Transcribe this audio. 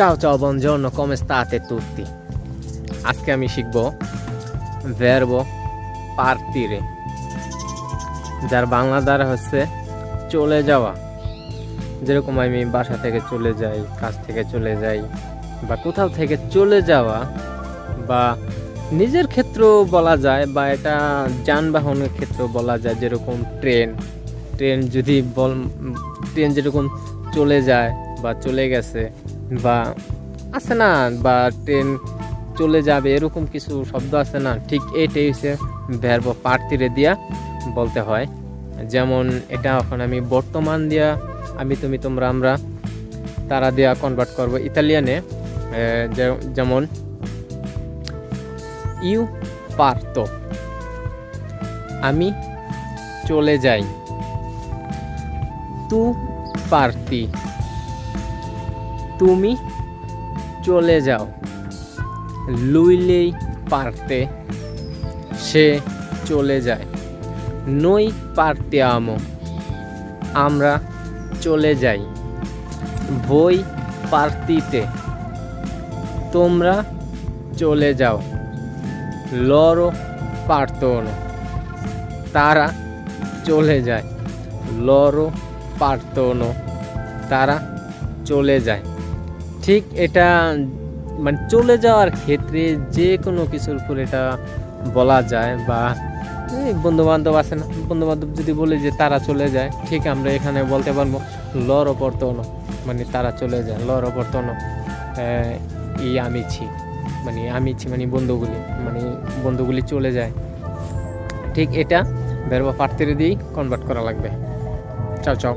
Ciao ciao, buongiorno, come state tutti? আজকে আমি শিখব verbo, partire. যার বাংলা দ্বারা হচ্ছে চলে যাওয়া। যেরকম আমি বাসা থেকে চলে যাই, কাজ থেকে চলে যাই, বা কোথাও থেকে চলে যাওয়া, বা নিজের ক্ষেত্রেও বলা যায়, বা এটা যানবাহনের ক্ষেত্রেও বলা যায়, যেরকম ট্রেন। ট্রেন যদি বল ট্রেন যেরকম চলে যায় বা চলে গেছে বা আছে না, বা ট্রেন চলে যাবে, এরকম কিছু শব্দ আছে না, ঠিক এইটাই হচ্ছে ভ্যারব পার্তিরে দিয়া বলতে হয়। যেমন এটা এখন আমি বর্তমান দিয়া, আমি তুমি তোমরা আমরা, তারা দিয়া কনভার্ট করব ইতালিয়ানে যেমন ইউ পারতো আমি চলে যাই। তু পারতি। তুমি চলে যাও। লুইলেই পারতে সে চলে যায়। নই পারতে আমো, আমরা চলে যাই। বই পার্তিতে, তোমরা চলে যাও। লরো পারতনো তারা চলে যায়। লরো পারতনো তারা চলে যায়। ঠিক এটা মানে চলে যাওয়ার ক্ষেত্রে যে কোনো কিছুর উপর এটা বলা যায় বা বন্ধু বান্ধব আছে না বন্ধু বান্ধব যদি বলে যে তারা চলে যায়, ঠিক আমরা এখানে বলতে পারব, লর অপর্তন মানে তারা চলে যায়, লর অপর্তন ই আমিছি মানে আমিছি মানে বন্ধুগুলি মানে বন্ধুগুলি চলে যায়। ঠিক এটা বেরবা পার্তিরে দিয়েই কনভার্ট করা লাগবে। চাও চাও।